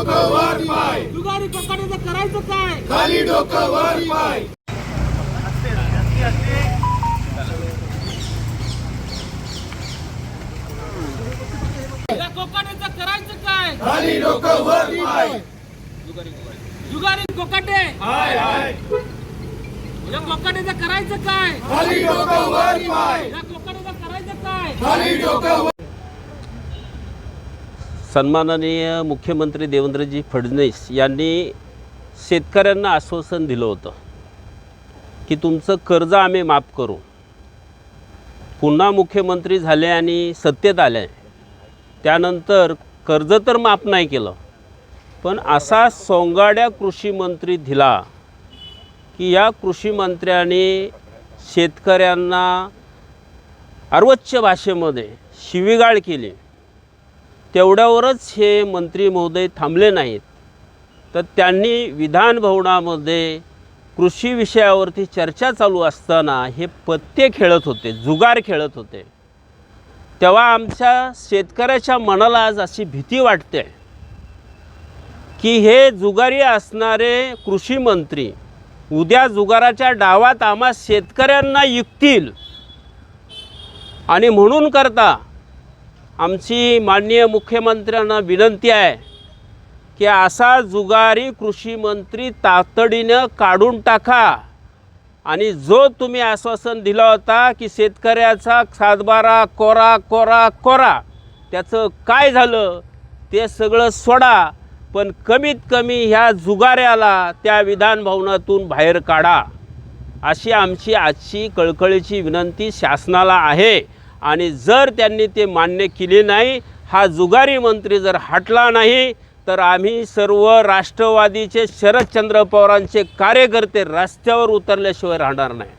डोकं वर पाय. जुगारी कोकाडीचं करायचं काय? खाली डोकं वर पाय करायचं काय? खाली डोकं वर पाय. जुगारी कोकाटे. हाय हाय. या करायचं काय? खाली डोकं वर पाय. या कोकाडीचं करायचं काय? खाली डोकं वर सन्माननीय मुख्यमंत्री देवेंद्रजी फडणवीस यांनी शेतकऱ्यांना आश्वासन दिलं होतं की तुमचं कर्ज आम्ही माफ करू. पुन्हा मुख्यमंत्री झाले आणि सत्तेत आले. त्यानंतर कर्ज तर माफ नाही केलं. पण असा सोंगाड्या कृषी मंत्री दिला की या कृषी मंत्र्याने शेतकऱ्यांना अर्वोच्च भाषेमध्ये शिवीगाळ केली. तेवढ्यावरच हे मंत्री महोदय थांबले नाहीत. तर त्यांनी विधान भवनामध्ये कृषी विषयावरती चर्चा चालू असताना हे पत्ते खेळत होते जुगार खेळत होते. तेव्हा आमच्या शेतकऱ्याच्या मनाला आज अशी भीती वाटते की हे जुगारी असणारे कृषी मंत्री उद्या जुगाराच्या डावात आम्हा शेतकऱ्यांना युकतील आणि म्हणून करता आमची माननीय मुख्यमंत्र्यांना विनंती आहे की असा जुगारी कृषी मंत्री तातडीनं काढून टाका. आणि जो तुम्ही आश्वासन दिला होता की शेतकऱ्याचा सातबारा कोरा कोरा कोरा त्याचं काय झालं ते सगळं सोडा. पण कमीत कमी ह्या जुगाऱ्याला त्या विधान भवनातून बाहेर काढा. अशी आमची आजची कळकळीची विनंती शासनाला आहे. आणि जर त्यांनी ते मान्य केले नाही हा जुगारी मंत्री जर हटला नाही तर आम्ही सर्व राष्ट्रवादीचे शरदचंद्र पवारांचे कार्यकर्ते रस्त्यावर उतरल्याशिवाय राहणार नाही.